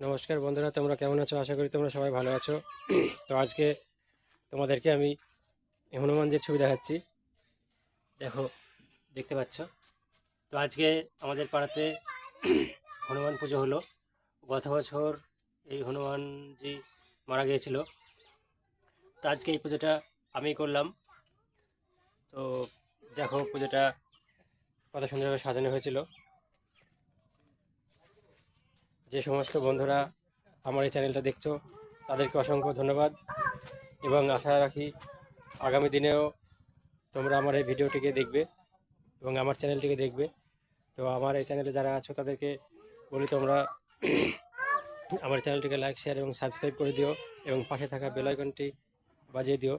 নমস্কার বন্ধুরা, তোমরা কেমন আছো? আশা করি তোমরা সবাই ভালো আছো। তো আজকে তোমাদেরকে আমি হনুমানজির ছবি দেখাচ্ছি, দেখো, দেখতে পাচ্ছ? তো আজকে আমাদের পাড়াতে হনুমান পুজো হলো। গত বছর এই হনুমানজি মারা গিয়েছিল। তো আজকে এই পুজোটা আমি করলাম। তো দেখো, পুজোটা কত সুন্দরভাবে সাজানো হয়েছিল। যে সমস্ত বন্ধুরা আমার এই চ্যানেলটা দেখছ, তাদেরকে অসংখ্য ধন্যবাদ এবং আশা রাখি আগামী দিনেও তোমরা আমার এই ভিডিওটিকে দেখবে এবং আমার চ্যানেলটিকে দেখবে। তো আমার এই চ্যানেলে যারা আছো, তাদেরকে বলি তোমরা আমার চ্যানেলটিকে লাইক, শেয়ার এবং সাবস্ক্রাইব করে দিও এবং পাশে থাকা বেল আইকনটি বাজিয়ে দিও।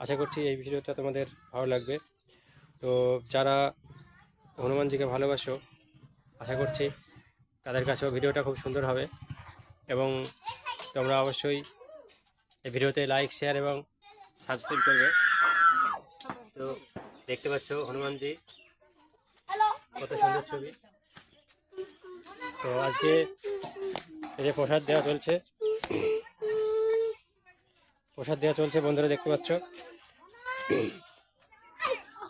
আশা করছি এই ভিডিওটা তোমাদের ভালো লাগবে। তো যারা হনুমানজিকে ভালোবাসো, আশা করছি তাদের কাছেও ভিডিওটা খুব সুন্দর হবে। এবং তোমরা অবশ্যই এই ভিডিওতে লাইক শেয়ার এবং সাবস্ক্রাইব করবে। তো দেখতে পাচ্ছ হনুমানজি কত সুন্দর ছবি। তো আজকে এই যে প্রসাদ দেওয়া চলছে। প্রসাদ দেওয়া চলছে বন্ধুরা, দেখতে পাচ্ছ।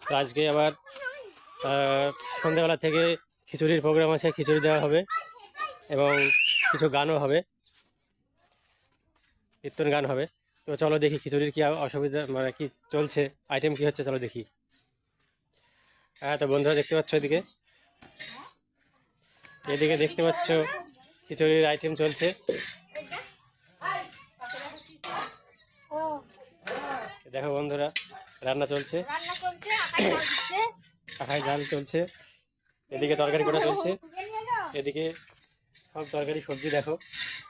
তো আজকে আবার সন্ধ্যাবেলা থেকে খিচুড়ির প্রোগ্রাম আছে, খিচুড়ি দেওয়া হবে। এবং কিছু গানও হবে। কীর্তন গান হবে। তো চলো দেখি খিচুড়ির কি অসুবিধা মানে কি চলছে আইটেম কি হচ্ছে চলো দেখি। হ্যাঁ তো বন্ধুরা দেখতে পাচ্ছ এদিকে। এদিকে দেখতে পাচ্ছ খিচুড়ির আইটেম চলছে। দেখো বন্ধুরা রান্না চলছে। আখায় জাল চলছে। এদিকে তরকারি করা চলছে। এদিকে সব তরকারি, সবজি দেখো।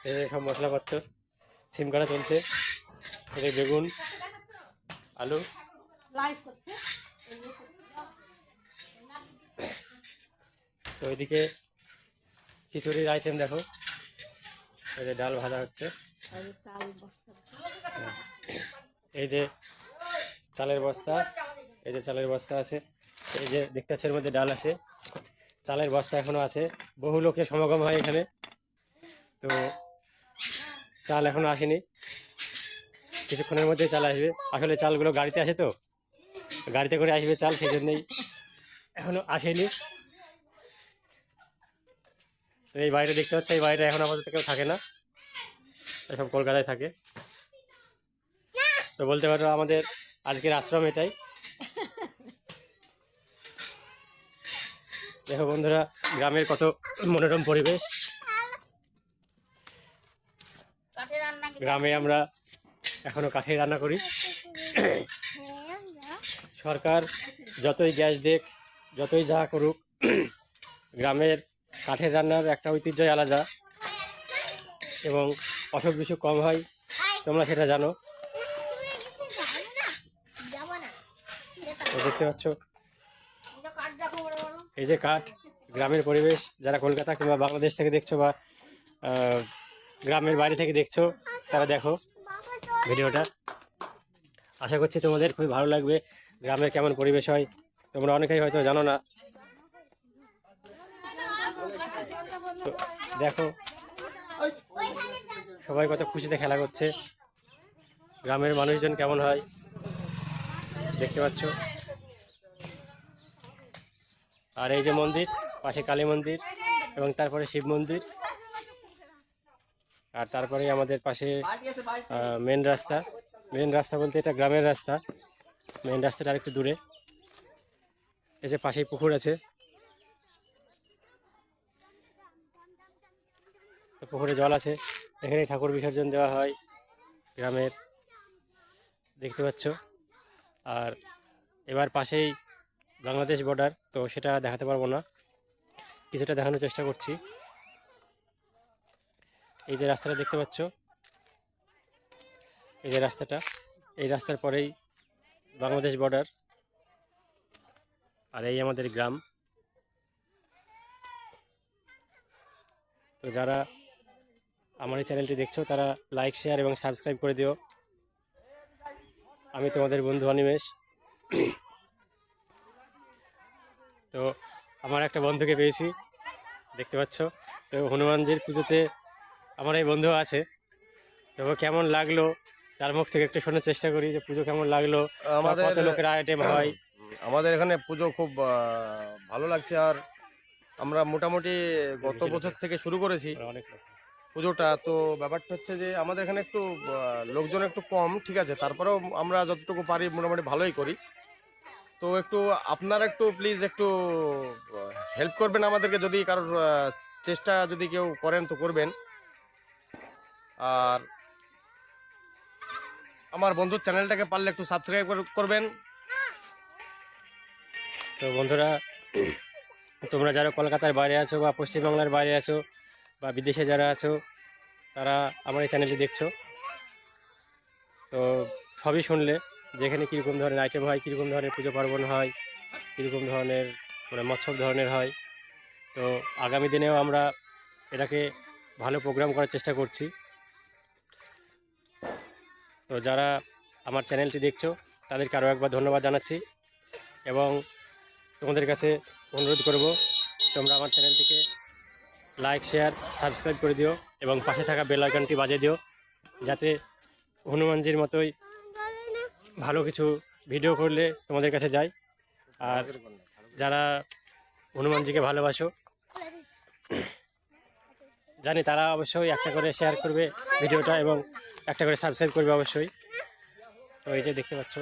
এদিকে সব মশলাপত্র, সিম করা চলছে। এদিকে বেগুন, আলু। তো ওইদিকে খিচুড়ির আইটেম দেখো। এই যে ডাল ভাজা হচ্ছে। এই যে চালের বস্তা, এই যে চালের বস্তা আছে। এই যে দেখতে মধ্যে ডাল আছে। চালের বস্তা এখনও আছে। বহু লোকের সমাগম হয় এখানে। তো চাল এখনও আসেনি। কিছুক্ষণের মধ্যে চাল আসবে। আসলে চালগুলো গাড়িতে আসে তো। গাড়িতে করে আসবে চাল সেই জন্যই এখনও আসেনি। তো এই বাইরে দেখতে পাচ্ছ, এই বাইরে এখন আমাদের কেউ থাকে না। সব কলকাতায় থাকে। তো বলতে পারো আমাদের আজকের আশ্রম এটাই। দেখো বন্ধুরা গ্রামের কত মনোরম পরিবেশ। গ্রামে আমরা এখনও কাঠে রান্না করি। সরকার যতই গ্যাস দেখ যতই যা করুক গ্রামের কাঠের রান্নার একটা ঐতিহ্যই আলাদা এবং অসুখ বিসুখ কম হয় তোমরা সেটা জানো। দেখতে পাচ্ছ এই যে কাঠ, গ্রামের পরিবেশ, যারা কলকাতা কিংবা বাংলাদেশ থেকে দেখছ বা গ্রামের বাইরে থেকে দেখছ, তারা দেখো ভিডিওটা। আশা করছি তোমাদের খুবই ভালো লাগবে, গ্রামের কেমন পরিবেশ হয়, তোমরা অনেকেই হয়তো জানো না। দেখো, সবাই কত খুশিতে খেলা করছে, গ্রামের মানুষজন কেমন হয়, দেখতে পাচ্ছ। আর এই যে মন্দির, পাশে কালী মন্দির এবং তারপরে শিব মন্দির। আর তারপরে আমাদের পাশে মেন রাস্তা। মেন রাস্তা বলতে এটা গ্রামের রাস্তা। মেন রাস্তাটা আরেকটু দূরে। এই যে পাশেই পুকুর আছে। পুকুরে জল আছে। এখানে ঠাকুর বিসর্জন দেওয়া হয় গ্রামের। দেখতে পাচ্ছ। আর এবার পাশেই বাংলাদেশ বর্ডার তো সেটা দেখাতে পারব না। কিছুটা দেখানোর চেষ্টা করছি। এই যে রাস্তাটা দেখতে পাচ্ছ, এই যে রাস্তাটা, এই রাস্তার পরেই বাংলাদেশ বর্ডার আর এই আমাদের গ্রাম। তো যারা আমার এই চ্যানেলটি দেখছ, তারা লাইক শেয়ার এবং সাবস্ক্রাইব করে দিও। আমি তোমাদের বন্ধু অনিমেষ। তো আমার একটা বন্ধুকে পেয়েছি দেখতে পাচ্ছ। তো হনুমানজির পুজোতে আমার এই বন্ধু আছে। তো কেমন লাগল তার মুখ থেকে একটু শোনার চেষ্টা করি যে পুজো কেমন লাগল আমাদের- কত লোকের আইটেম হয়। আমাদের এখানে পুজো খুব ভালো লাগছে। আর আমরা মোটামুটি গত বছর থেকে শুরু করেছি পুজোটা। তো ব্যাপারটা হচ্ছে যে আমাদের এখানে একটু লোকজন একটু কম ঠিক আছে? তারপরেও আমরা যতটুকু পারি মোটামুটি ভালোই করি। তো একটু আপনারা একটু প্লিজ একটু হেল্প করবেন আমাদেরকে যদি কারোর চেষ্টা যদি কেউ করেন তো করবেন। আর আমার বন্ধুর চ্যানেলটাকে পারলে একটু সাবস্ক্রাইব করবেন। তো বন্ধুরা, তোমরা যারা কলকাতার বাইরে আছো বা পশ্চিমবাংলার বাইরে আছো বা বিদেশে যারা আছো, তারা আমার এই চ্যানেলটি দেখছ। তো সবই শুনলে। যেখানে কীরকম ধরনের আইটেম হয়, কীরকম ধরনের পুজো পার্বণ হয়, কীরকম ধরনের মানে মৎসব ধরনের হয়। তো আগামী দিনেও আমরা এটাকে ভালো প্রোগ্রাম করার চেষ্টা করছি। তো যারা আমার চ্যানেলটি দেখছ, তাদেরকে আরও একবার ধন্যবাদ জানাচ্ছি এবং তোমাদের কাছে অনুরোধ করব, তোমরা আমার চ্যানেলটিকে লাইক শেয়ার সাবস্ক্রাইব করে দিও এবং পাশে থাকা বেল আইকনটি বাজিয়ে দিও, যাতে হনুমানজির মতোই ভালো কিছু ভিডিও করলে তোমাদের কাছে যায় আর যারা হনুমানজিকে ভালোবাসো, জানি তারা অবশ্যই একটা করে শেয়ার করবে ভিডিওটা এবং একটা করে সাবস্ক্রাইব করবে অবশ্যই। তো এই যে দেখতে পাচ্ছ।